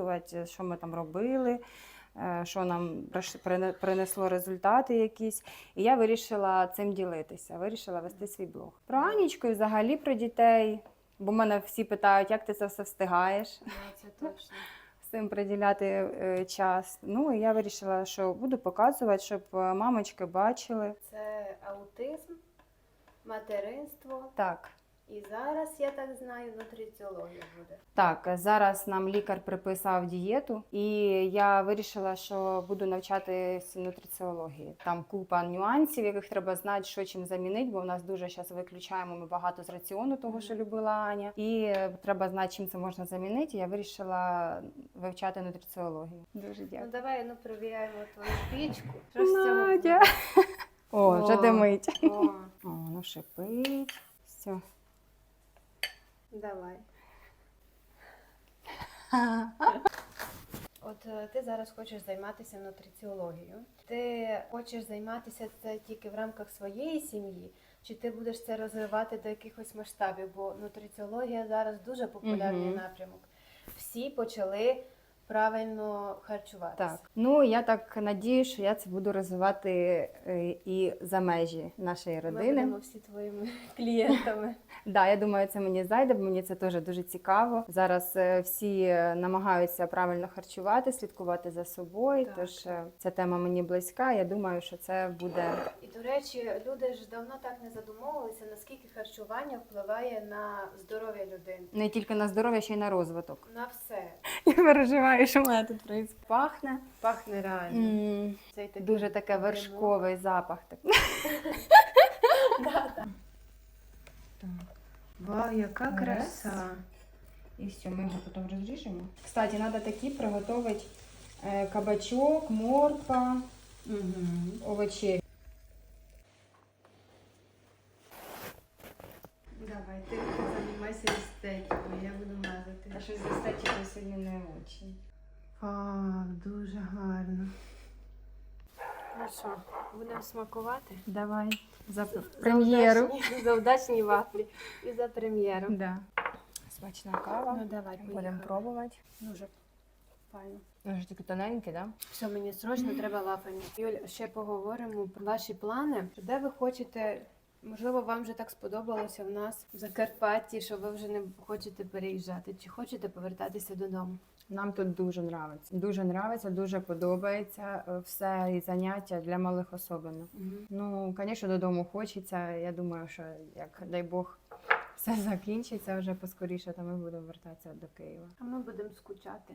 запостувати, що ми там робили, е, що нам принесло результати якісь. І я вирішила цим ділитися, вирішила вести свій блог. Про Анічку і взагалі про дітей. Бо мене всі питають, як ти це все встигаєш Це точно. цим приділяти е, час. Ну і я вирішила, що буду показувати, щоб е, мамочки бачили. Це аутизм, материнство. Так, І зараз, я так знаю, нутриціологія буде. Так, зараз нам лікар приписав дієту, і я вирішила, що буду навчатися нутриціології. Там купа нюансів, яких треба знати, що чим замінити, бо в нас дуже зараз виключаємо ми багато з раціону, того що любила Аня. І треба знати, чим це можна замінити. Я вирішила вивчати нутриціологію. Дуже Ну дякую. давай ну провіряємо твою пічку. Що з цього Надя. О, вже димить. О, О, ну шипить. Все. Давай. От е, ти зараз хочеш займатися нутриціологією. Ти хочеш займатися це тільки в рамках своєї сім'ї, чи ти будеш це розвивати до якихось масштабів? Бо нутриціологія зараз дуже популярний Мгм. напрямок. Всі почали правильно харчуватися. Так, ну я так надію, що я це буду розвивати е, і за межі нашої Ми родини. будемо всі твоїми клієнтами. Да, я думаю, це мені зайде, бо мені це теж дуже цікаво. Зараз е, всі е, намагаються правильно харчувати, слідкувати за собою. Так. Тож е, ця тема мені близька. Я думаю, що це буде І до речі, люди ж давно так не задумовувалися, наскільки харчування впливає на здоров'я людини. не тільки на здоров'я, ще й на розвиток. На все. Я переживаю, що мене тут проїзд пахне. Пахне реально. Цей такий Дуже таке вершковий запах. Так. Да, да. Вау, яка краса! І все, ми його потім розріжемо. Кстати, треба такі приготувати е, кабачок, морква, овочі. Давай, ти займайся естетикою, я буду мазати. А щось з естетикою сьогодні не очень. Вау, дуже гарно. Ну що, будемо смакувати? Давай. За За прем'єру. удачні- За удачні вафлі і за прем'єру. Да. Смачна кава. Ну давай, Будемо пробувати. Дуже файно. Вже такі тоненькі, да? Все, мені срочно треба вафельні. Юль, ще поговоримо про ваші плани. Де ви хочете? Можливо, вам вже так сподобалося в нас в Закарпатті, що ви вже не хочете переїжджати, чи хочете повертатися додому? Нам тут дуже нравиться. Дуже нравиться, дуже подобається е, все і заняття для малих особливо. Ну, звісно, додому хочеться. Я думаю, що як дай Бог все закінчиться вже поскоріше, то ми будемо вертатися до Києва. А ми будемо скучати.